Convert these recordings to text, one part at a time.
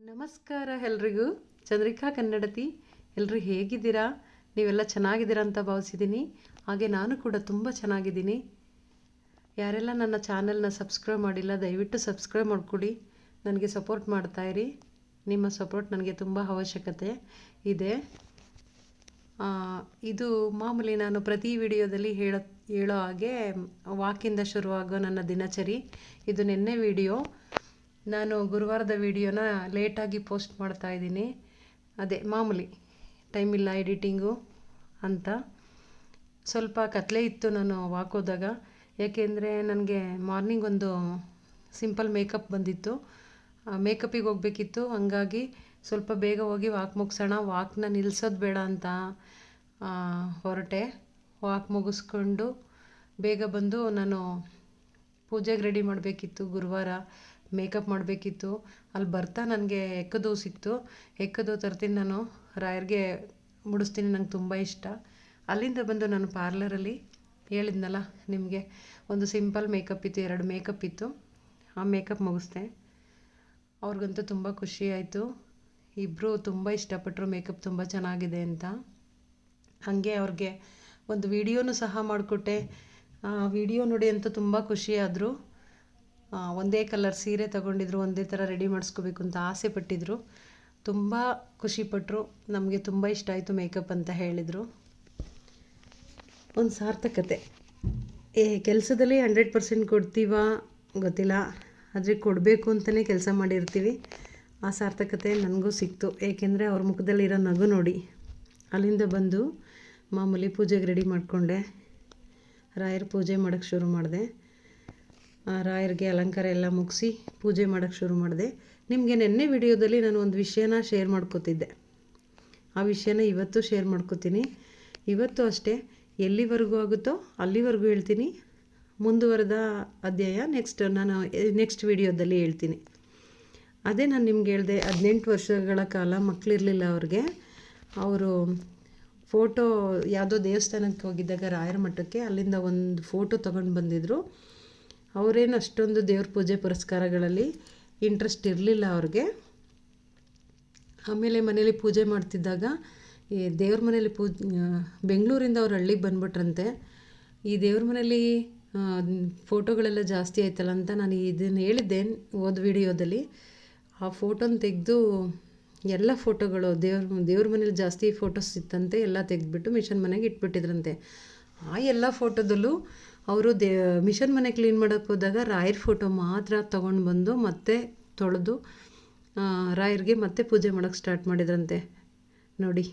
ನಮಸ್ಕಾರ ಎಲ್ರಿಗೂ. ಚಂದ್ರಿಕಾ ಕನ್ನಡತಿ. ಎಲ್ಲರೂ ಹೇಗಿದ್ದೀರಾ? ನೀವೆಲ್ಲ ಚೆನ್ನಾಗಿದ್ದೀರಾ ಅಂತ ಭಾವಿಸಿದ್ದೀನಿ. ಹಾಗೆ ನಾನು ಕೂಡ ತುಂಬ ಚೆನ್ನಾಗಿದ್ದೀನಿ. ಯಾರೆಲ್ಲ ನನ್ನ ಚಾನೆಲ್ನ ಸಬ್ಸ್ಕ್ರೈಬ್ ಮಾಡಿಲ್ಲ, ದಯವಿಟ್ಟು ಸಬ್ಸ್ಕ್ರೈಬ್ ಮಾಡಿಕೊಡಿ. ನನಗೆ ಸಪೋರ್ಟ್ ಮಾಡ್ತಾಯಿರಿ ನಿಮ್ಮ ಸಪೋರ್ಟ್ ನನಗೆ ತುಂಬ ಅವಶ್ಯಕತೆ ಇದೆ. ಇದು ಮಾಮೂಲಿ ನಾನು ಪ್ರತಿ ವಿಡಿಯೋದಲ್ಲಿ ಹೇಳೋ ಹೇಳೋ ಹಾಗೆ ವಾಕಿಂದ ಶುರುವಾಗೋ ನನ್ನ ದಿನಚರಿ. ಇದು ನಿನ್ನೆ ವಿಡಿಯೋ. ನಾನು ಗುರುವಾರದ ವಿಡಿಯೋನ ಲೇಟಾಗಿ ಪೋಸ್ಟ್ ಮಾಡ್ತಾ ಇದ್ದೀನಿ. ಅದೇ, ಮಾಮೂಲಿ ಟೈಮ್ ಇಲ್ಲ ಎಡಿಟಿಂಗು ಅಂತ. ಸ್ವಲ್ಪ ಕತ್ಲೆ ಇತ್ತು ನಾನು ವಾಕ್ ಹೋದಾಗ. ಯಾಕೆಂದರೆ ನನಗೆ ಮಾರ್ನಿಂಗ್ ಒಂದು ಸಿಂಪಲ್ ಮೇಕಪ್ ಬಂದಿತ್ತು. ಮೇಕಪ್ಪಿಗೆ ಹೋಗಬೇಕಿತ್ತು. ಹಂಗಾಗಿ ಸ್ವಲ್ಪ ಬೇಗ ಹೋಗಿ ವಾಕ್ ಮುಗಿಸೋಣ. ವಾಕ್ನ ನಿಲ್ಸೋದು ಬೇಡ ಅಂತ ಹೊರಟೆ. ವಾಕ್ ಮುಗಿಸ್ಕೊಂಡು ಬೇಗ ಬಂದು ನಾನು ಪೂಜೆಗೆ ರೆಡಿ ಮಾಡಬೇಕಿತ್ತು ಗುರುವಾರ. ಮೇಕಪ್ ಮಾಡಬೇಕಿತ್ತು. ಅಲ್ಲಿ ಬರ್ತಾ ನನಗೆ ಎಕ್ಕದು ಸಿಕ್ತು. ಎಕ್ಕದು ತರ್ತೀನಿ ನಾನು. ರಾಯರ್ಗೆ ಮುಡಿಸ್ತೀನಿ ನಂಗೆ ತುಂಬ ಇಷ್ಟ. ಅಲ್ಲಿಂದ ಬಂದು ನಾನು ಪಾರ್ಲರಲ್ಲಿ ಹೇಳಿದ್ನಲ್ಲ ನಿಮಗೆ, ಒಂದು ಸಿಂಪಲ್ ಮೇಕಪ್ ಇತ್ತು, ಎರಡು ಮೇಕಪ್ ಇತ್ತು. ಆ ಮೇಕಪ್ ಮುಗಿಸ್ದೆ. ಅವ್ರಿಗಂತೂ ತುಂಬ ಖುಷಿ ಆಯಿತು. ಇಬ್ಬರು ತುಂಬ ಇಷ್ಟಪಟ್ಟರು ಮೇಕಪ್ ತುಂಬ ಚೆನ್ನಾಗಿದೆ ಅಂತ. ಹಾಗೆ ಅವ್ರಿಗೆ ಒಂದು ವಿಡಿಯೋನು ಸಹ ಮಾಡಿಕೊಟ್ಟೆ. ಆ ವಿಡಿಯೋ ನೋಡಿ ಅಂತೂ ತುಂಬ ಖುಷಿಯಾದರು ಒಂದೇ ಕಲರ್ ಸೀರೆ ತಗೊಂಡಿದ್ರು, ಒಂದೇ ಥರ ರೆಡಿ ಮಾಡಿಸ್ಕೋಬೇಕು ಅಂತ ಆಸೆ ಪಟ್ಟಿದ್ರು. ತುಂಬ ಖುಷಿಪಟ್ಟರು ನಮಗೆ ತುಂಬ ಇಷ್ಟ ಆಯಿತು ಮೇಕಪ್ ಅಂತ ಹೇಳಿದರು. ಒಂದು ಸಾರ್ಥಕತೆ. ಏ, ಕೆಲಸದಲ್ಲಿ ಹಂಡ್ರೆಡ್ ಪರ್ಸೆಂಟ್ ಕೊಡ್ತೀವಾ? ಗೊತ್ತಿಲ್ಲ. ಆದರೆ ಕೊಡಬೇಕು ಅಂತಲೇ ಕೆಲಸ ಮಾಡಿರ್ತೀವಿ. ಆ ಸಾರ್ಥಕತೆ ನನಗೂ ಸಿಕ್ತು. ಏಕೆಂದರೆ ಅವ್ರ ಮುಖದಲ್ಲಿರೋ ನಗು ನೋಡಿ. ಅಲ್ಲಿಂದ ಬಂದು ಮಾಮೂಲಿ ಪೂಜೆಗೆ ರೆಡಿ ಮಾಡಿಕೊಂಡೆ. ರಾಯರ ಪೂಜೆ ಮಾಡೋಕ್ಕೆ ಶುರು ಮಾಡಿದೆ. ರಾಯರಿಗೆ ಅಲಂಕಾರ ಎಲ್ಲ ಮುಗಿಸಿ ಪೂಜೆ ಮಾಡೋಕ್ಕೆ ಶುರು ಮಾಡಿದೆ. ನಿಮಗೆ ನಿನ್ನೆ ವಿಡಿಯೋದಲ್ಲಿ ನಾನು ಒಂದು ವಿಷಯನ ಶೇರ್ ಮಾಡ್ಕೋತಿದ್ದೆ. ಆ ವಿಷಯನ ಇವತ್ತು ಶೇರ್ ಮಾಡ್ಕೋತೀನಿ. ಇವತ್ತು ಅಷ್ಟೇ, ಎಲ್ಲಿವರೆಗೂ ಆಗುತ್ತೋ ಅಲ್ಲಿವರೆಗೂ ಹೇಳ್ತೀನಿ. ಮುಂದುವರೆದ ಅಧ್ಯಾಯ ನೆಕ್ಸ್ಟ್ ನಾನು ನೆಕ್ಸ್ಟ್ ವಿಡಿಯೋದಲ್ಲಿ ಹೇಳ್ತೀನಿ. ಅದೇ ನಾನು ನಿಮ್ಗೆ ಹೇಳಿದೆ, ಹದಿನೆಂಟು ವರ್ಷಗಳ ಕಾಲ ಮಕ್ಕಳಿರಲಿಲ್ಲ ಅವ್ರಿಗೆ. ಅವರು ಫೋಟೋ ಯಾವುದೋ ದೇವಸ್ಥಾನಕ್ಕೆ ಹೋಗಿದ್ದಾಗ ರಾಯರ ಮಠಕ್ಕೆ ಅಲ್ಲಿಂದ ಒಂದು ಫೋಟೋ ತೊಗೊಂಡು ಬಂದಿದ್ದರು ಅವರೇನು ಅಷ್ಟೊಂದು ದೇವ್ರ ಪೂಜೆ ಪುರಸ್ಕಾರಗಳಲ್ಲಿ ಇಂಟ್ರೆಸ್ಟ್ ಇರಲಿಲ್ಲ ಅವ್ರಿಗೆ. ಆಮೇಲೆ ಮನೇಲಿ ಪೂಜೆ ಮಾಡ್ತಿದ್ದಾಗ ಈ ದೇವ್ರ ಮನೇಲಿ ಪೂ ಬೆಂಗಳೂರಿಂದ ಅವ್ರ ಹಳ್ಳಿಗೆ ಬಂದ್ಬಿಟ್ರಂತೆ. ಈ ದೇವ್ರ ಮನೇಲಿ ಫೋಟೋಗಳೆಲ್ಲ ಜಾಸ್ತಿ ಆಯ್ತಲ್ಲ ಅಂತ ನಾನು ಇದನ್ನು ಹೇಳಿದ್ದೆ ಓದ್ ವಿಡಿಯೋದಲ್ಲಿ. ಆ ಫೋಟೋನ ತೆಗೆದು ಎಲ್ಲ ಫೋಟೋಗಳು ದೇವ್ರ ದೇವ್ರ ಮನೇಲಿ ಜಾಸ್ತಿ ಫೋಟೋಸ್ ಇತ್ತಂತೆ ಎಲ್ಲ ತೆಗೆದ್ಬಿಟ್ಟು ಮಿಷನ್ ಮನೆಗೆ ಇಟ್ಬಿಟ್ಟಿದ್ರಂತೆ. ಆ ಎಲ್ಲ ಫೋಟೋದಲ್ಲೂ ಅವರು ದೇ, ಮಿಷನ್ ಮನೆ ಕ್ಲೀನ್ ಮಾಡೋಕ್ಕೆ ಹೋದಾಗ ರಾಯರ್ ಫೋಟೋ ಮಾತ್ರ ತೊಗೊಂಡು ಬಂದು ಮತ್ತೆ ತೊಳೆದು ರಾಯರಿಗೆ ಮತ್ತೆ ಪೂಜೆ ಮಾಡೋಕ್ಕೆ ಸ್ಟಾರ್ಟ್ ಮಾಡಿದ್ರಂತೆ. ನೋಡಿ,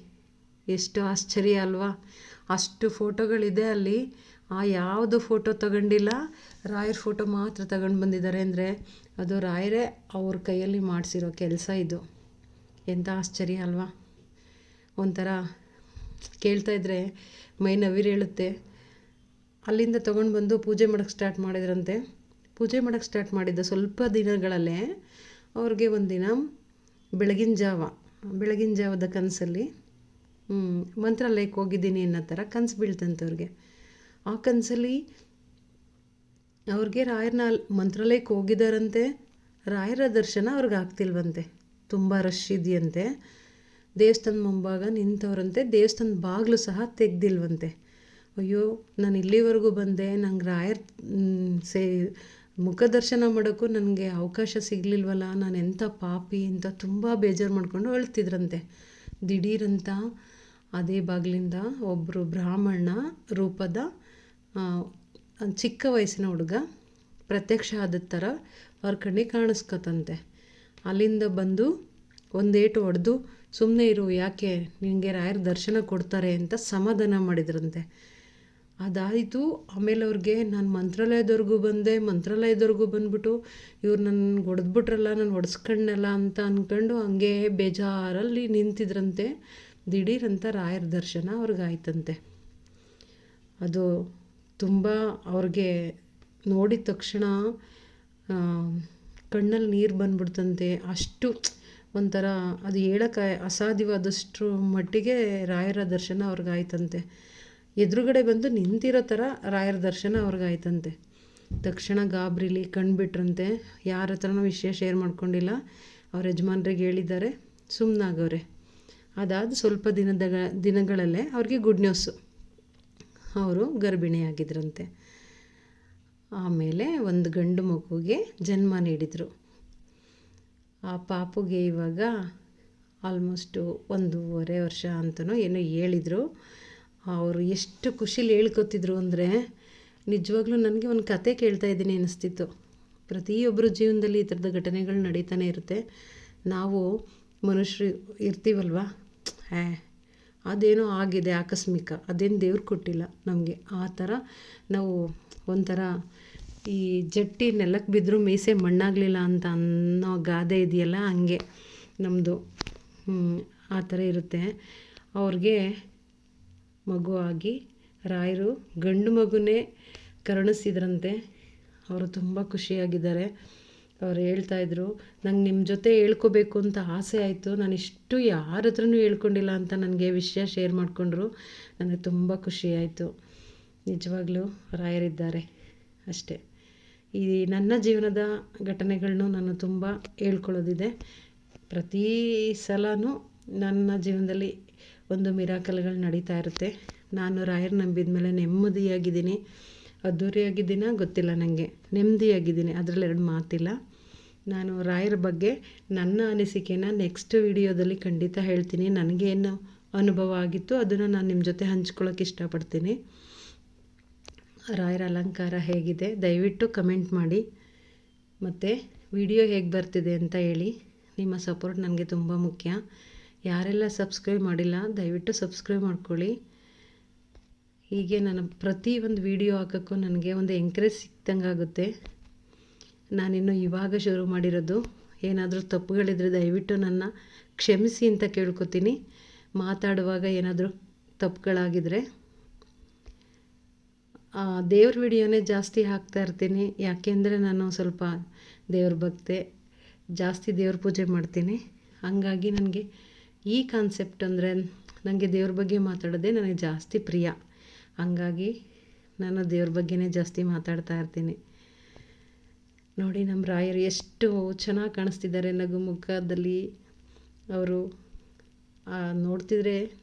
ಎಷ್ಟು ಆಶ್ಚರ್ಯ ಅಲ್ವಾ? ಅಷ್ಟು ಫೋಟೋಗಳಿದೆ ಅಲ್ಲಿ. ಆ ಯಾವುದು ಫೋಟೋ ತಗೊಂಡಿಲ್ಲ, ರಾಯರ್ ಫೋಟೋ ಮಾತ್ರ ತಗೊಂಡು ಬಂದಿದ್ದಾರೆ ಅಂದರೆ ಅದು ರಾಯರೇ ಅವ್ರ ಕೈಯಲ್ಲಿ ಮಾಡಿಸಿರೋ ಕೆಲಸ ಇದು. ಎಂಥ ಆಶ್ಚರ್ಯ ಅಲ್ವಾ? ಒಂಥರ ಕೇಳ್ತಾ ಇದ್ರೆ ಮೈ ನವಿರೇಳುತ್ತೆ ಅಲ್ಲಿಂದ ತೊಗೊಂಡು ಬಂದು ಪೂಜೆ ಮಾಡೋಕ್ಕೆ ಸ್ಟಾರ್ಟ್ ಮಾಡಿದ್ರಂತೆ. ಪೂಜೆ ಮಾಡೋಕ್ಕೆ ಸ್ಟಾರ್ಟ್ ಮಾಡಿದ್ದ ಸ್ವಲ್ಪ ದಿನಗಳಲ್ಲೇ ಅವ್ರಿಗೆ ಒಂದಿನ ಬೆಳಗಿನ ಜಾವ, ಬೆಳಗಿನ ಜಾವದ ಕನಸಲ್ಲಿ ಮಂತ್ರಾಲಯಕ್ಕೆ ಹೋಗಿದ್ದೀನಿ ಅನ್ನೋ ಥರ ಕನಸು ಬೀಳ್ತಂತೆ ಅವ್ರಿಗೆ. ಆ ಕನಸಲ್ಲಿ ಅವ್ರಿಗೆ ರಾಯರನ್ನ ಮಂತ್ರಾಲಯಕ್ಕೆ ಹೋಗಿದ್ದಾರಂತೆ ರಾಯರ ದರ್ಶನ ಅವ್ರಿಗೆ ಆಗ್ತಿಲ್ವಂತೆ. ತುಂಬ ರಶ್ ಇದೆಯಂತೆ. ದೇವಸ್ಥಾನದ ಮುಂಭಾಗ ನಿಂತವರಂತೆ. ದೇವಸ್ಥಾನದ ಬಾಗಿಲು ಸಹ ತೆಗ್ದಿಲ್ವಂತೆ. ಅಯ್ಯೋ, ನಾನು ಇಲ್ಲಿವರೆಗೂ ಬಂದೆ, ನಂಗೆ ರಾಯರ್ ಸೇ ಮುಖದರ್ಶನ ಮಾಡೋಕ್ಕೂ ನನಗೆ ಅವಕಾಶ ಸಿಗಲಿಲ್ವಲ್ಲ, ನಾನು ಎಂಥ ಪಾಪಿ ಅಂತ ತುಂಬ ಬೇಜಾರು ಮಾಡಿಕೊಂಡು ಅಳ್ತಿದ್ರಂತೆ. ದಿಢೀರಂತ ಅದೇ ಬಾಗಿಲಿಂದ ಒಬ್ಬರು ಬ್ರಾಹ್ಮಣ ರೂಪದ ಚಿಕ್ಕ ವಯಸ್ಸಿನ ಹುಡುಗ ಪ್ರತ್ಯಕ್ಷ ಆದ ಥರ ಅವ್ರ ಕಣ್ಣಿಗೆ ಕಾಣಿಸ್ಕೊತಂತೆ. ಅಲ್ಲಿಂದ ಬಂದು ಒಂದೇಟು ಹೊಡೆದು ಸುಮ್ಮನೆ ಇರು, ಯಾಕೆ ನಿನಗೆ ರಾಯರ ದರ್ಶನ ಕೊಡ್ತಾರೆ ಅಂತ ಸಮಾಧಾನ ಮಾಡಿದ್ರಂತೆ. ಅದಾಯಿತು. ಆಮೇಲೆ ಅವ್ರಿಗೆ ನಾನು ಮಂತ್ರಾಲಯದವರೆಗೂ ಬಂದೆ. ಮಂತ್ರಾಲಯದವರೆಗೂ ಬಂದ್ಬಿಟ್ಟು ಇವ್ರು ನನ್ನ ಹೊಡೆದ್ಬಿಟ್ರಲ್ಲ, ನಾನು ಹೊಡೆಸ್ಕೊಂಡಲ್ಲ ಅಂತ ಅಂದ್ಕೊಂಡು ಹಂಗೆ ಬೇಜಾರಲ್ಲಿ ನಿಂತಿದ್ರಂತೆ. ದಿಢೀರಂತ ರಾಯರ ದರ್ಶನ ಅವ್ರಿಗಾಯ್ತಂತೆ. ಅದು ತುಂಬ ಅವ್ರಿಗೆ ನೋಡಿದ ತಕ್ಷಣ ಕಣ್ಣಲ್ಲಿ ನೀರು ಬಂದ್ಬಿಡ್ತಂತೆ. ಅಷ್ಟು ಒಂಥರ ಅದು ಹೇಳೋಕ್ಕೆ ಅಸಾಧ್ಯವಾದಷ್ಟು ಮಟ್ಟಿಗೆ ರಾಯರ ದರ್ಶನ ಅವ್ರಿಗಾಯ್ತಂತೆ. ಎದುರುಗಡೆ ಬಂದು ನಿಂತಿರೋ ಥರ ರಾಯರ ದರ್ಶನ ಅವ್ರಿಗಾಯ್ತಂತೆ ತಕ್ಷಣ ಗಾಬ್ರಿಲಿ ಕಣ್ಬಿಟ್ರಂತೆ. ಯಾರ ಹತ್ರನೂ ವಿಷಯ ಶೇರ್ ಮಾಡ್ಕೊಂಡಿಲ್ಲ. ಅವ್ರ ಯಜಮಾನ್ರಿಗೆ ಹೇಳಿದ್ದಾರೆ ಸುಮ್ಮನಾಗವ್ರೆ ಅದಾದ ಸ್ವಲ್ಪ ದಿನದ ದಿನಗಳಲ್ಲೇ ಅವ್ರಿಗೆ ಗುಡ್ ನ್ಯೂಸು ಅವರು ಗರ್ಭಿಣಿಯಾಗಿದ್ರಂತೆ. ಆಮೇಲೆ ಒಂದು ಗಂಡು ಮಗುಗೆ ಜನ್ಮ ನೀಡಿದರು. ಆ ಪಾಪುಗೆ ಇವಾಗ ಆಲ್ಮೋಸ್ಟು ಒಂದೂವರೆ ವರ್ಷ ಅಂತಲೂ ಏನೋ ಹೇಳಿದರು. ಅವರು ಎಷ್ಟು ಖುಷಿಲಿ ಹೇಳ್ಕೊತಿದ್ರು ಅಂದರೆ ನಿಜವಾಗ್ಲೂ ನನಗೆ ಒಂದು ಕತೆ ಕೇಳ್ತಾ ಇದ್ದೀನಿ ಅನಿಸ್ತಿತ್ತು. ಪ್ರತಿಯೊಬ್ಬರ ಜೀವನದಲ್ಲಿ ಈ ಥರದ ಘಟನೆಗಳು ನಡೀತಾನೆ ಇರುತ್ತೆ. ನಾವು ಮನುಷ್ಯರು ಇರ್ತೀವಲ್ವ? ಹೇ, ಅದೇನೋ ಆಗಿದೆ ಆಕಸ್ಮಿಕ, ಅದೇನು ದೇವ್ರು ಕೊಟ್ಟಿಲ್ಲ ನಮಗೆ. ಆ ಥರ ನಾವು ಒಂಥರ ಈ ಜಟ್ಟಿ ನೆಲಕ್ಕೆ ಬಿದ್ದರೂ ಮೀಸೆ ಮಣ್ಣಾಗಲಿಲ್ಲ ಅಂತ ಅನ್ನೋ ಗಾದೆ ಇದೆಯಲ್ಲ ಹಂಗೆ ನಮ್ಮದು ಆ ಥರ ಇರುತ್ತೆ. ಅವ್ರಿಗೆ ಮಗು ಆಗಿ ರಾಯರು ಗಂಡು ಮಗುನೇ ಕರುಣಿಸಿದ್ರಂತೆ. ಅವರು ತುಂಬ ಖುಷಿಯಾಗಿದ್ದಾರೆ. ಅವ್ರು ಹೇಳ್ತಾಯಿದ್ರು ನಂಗೆ ನಿಮ್ಮ ಜೊತೆ ಹೇಳ್ಕೋಬೇಕು ಅಂತ ಆಸೆ ಆಯಿತು. ನಾನು ಇಷ್ಟು ಯಾರ ಹತ್ರನೂ ಹೇಳ್ಕೊಂಡಿಲ್ಲ ಅಂತ ನನಗೆ ವಿಷಯ ಶೇರ್ ಮಾಡಿಕೊಂಡ್ರು. ನನಗೆ ತುಂಬ ಖುಷಿ ಆಯಿತು. ನಿಜವಾಗ್ಲೂ ರಾಯರಿದ್ದಾರೆ ಅಷ್ಟೇ. ಈ ನನ್ನ ಜೀವನದ ಘಟನೆಗಳನ್ನೂ ನಾನು ತುಂಬ ಹೇಳ್ಕೊಳ್ಳೋದಿದೆ. ಪ್ರತಿ ಸಲವೂ ನನ್ನ ಜೀವನದಲ್ಲಿ ಒಂದು ಮಿರಾಕಲ್ಗಳು ನಡೀತಾ ಇರುತ್ತೆ. ನಾನು ರಾಯರ್ ನಂಬಿದ ಮೇಲೆ ನೆಮ್ಮದಿಯಾಗಿದ್ದೀನಿ. ಅದ್ದೂರಿಯಾಗಿದ್ದೀನ? ಗೊತ್ತಿಲ್ಲ ನನಗೆ ನೆಮ್ಮದಿಯಾಗಿದ್ದೀನಿ. ಅದರಲ್ಲಿ ಎರಡು ಮಾತಿಲ್ಲ. ನಾನು ರಾಯರ ಬಗ್ಗೆ ನನ್ನ ಅನಿಸಿಕೆನ ನೆಕ್ಸ್ಟ್ ವಿಡಿಯೋದಲ್ಲಿ ಖಂಡಿತ ಹೇಳ್ತೀನಿ. ನನಗೇನು ಅನುಭವ ಆಗಿತ್ತು ಅದನ್ನು ನಾನು ನಿಮ್ಮ ಜೊತೆ ಹಂಚ್ಕೊಳ್ಳೋಕೆ ಇಷ್ಟಪಡ್ತೀನಿ. ರಾಯರ ಅಲಂಕಾರ ಹೇಗಿದೆ? ದಯವಿಟ್ಟು ಕಮೆಂಟ್ ಮಾಡಿ. ಮತ್ತು ವಿಡಿಯೋ ಹೇಗೆ ಬರ್ತಿದೆ ಅಂತ ಹೇಳಿ. ನಿಮ್ಮ ಸಪೋರ್ಟ್ ನನಗೆ ತುಂಬ ಮುಖ್ಯ. ಯಾರೆಲ್ಲ ಸಬ್ಸ್ಕ್ರೈಬ್ ಮಾಡಿಲ್ಲ, ದಯವಿಟ್ಟು ಸಬ್ಸ್ಕ್ರೈಬ್ ಮಾಡ್ಕೊಳ್ಳಿ. ಹೀಗೆ ನಾನು ಪ್ರತಿ ಒಂದು ವಿಡಿಯೋ ಹಾಕೋಕ್ಕೂ ನನಗೆ ಒಂದು ಎಂಕರೇಜ್ ಸಿಕ್ಕಿದಂಗೆ ಆಗುತ್ತೆ. ನಾನಿನ್ನು ಇವಾಗ ಶುರು ಮಾಡಿರೋದು. ಏನಾದರೂ ತಪ್ಪುಗಳಿದ್ರೆ ದಯವಿಟ್ಟು ನನ್ನ ಕ್ಷಮಿಸಿ ಅಂತ ಕೇಳ್ಕೊತೀನಿ. ಮಾತಾಡುವಾಗ ಏನಾದರೂ ತಪ್ಪುಗಳಾಗಿದ್ದರೆ ದೇವ್ರ ವಿಡಿಯೋನೇ ಜಾಸ್ತಿ ಹಾಕ್ತಾ ಇರ್ತೀನಿ. ಯಾಕೆಂದರೆ ನಾನು ಸ್ವಲ್ಪ ದೇವ್ರ ಭಕ್ತೆ, ಜಾಸ್ತಿ ದೇವ್ರ ಪೂಜೆ ಮಾಡ್ತೀನಿ. ಹಂಗಾಗಿ ನನಗೆ ಈ ಕಾನ್ಸೆಪ್ಟ್ ಅಂದರೆ ನನಗೆ ದೇವ್ರ ಬಗ್ಗೆ ಮಾತಾಡೋದೇ ನನಗೆ ಜಾಸ್ತಿ ಪ್ರಿಯ. ಹಂಗಾಗಿ ನಾನು ದೇವ್ರ ಬಗ್ಗೆನೇ ಜಾಸ್ತಿ ಮಾತಾಡ್ತಾ ಇರ್ತೀನಿ. ನೋಡಿ ನಮ್ಮ ರಾಯರು ಎಷ್ಟು ಚೆನ್ನಾಗಿ ಕಾಣಿಸ್ತಿದ್ದಾರೆ ನಗು ಮುಖದಲ್ಲಿ. ಅವರು ನೋಡ್ತಿದ್ರೆ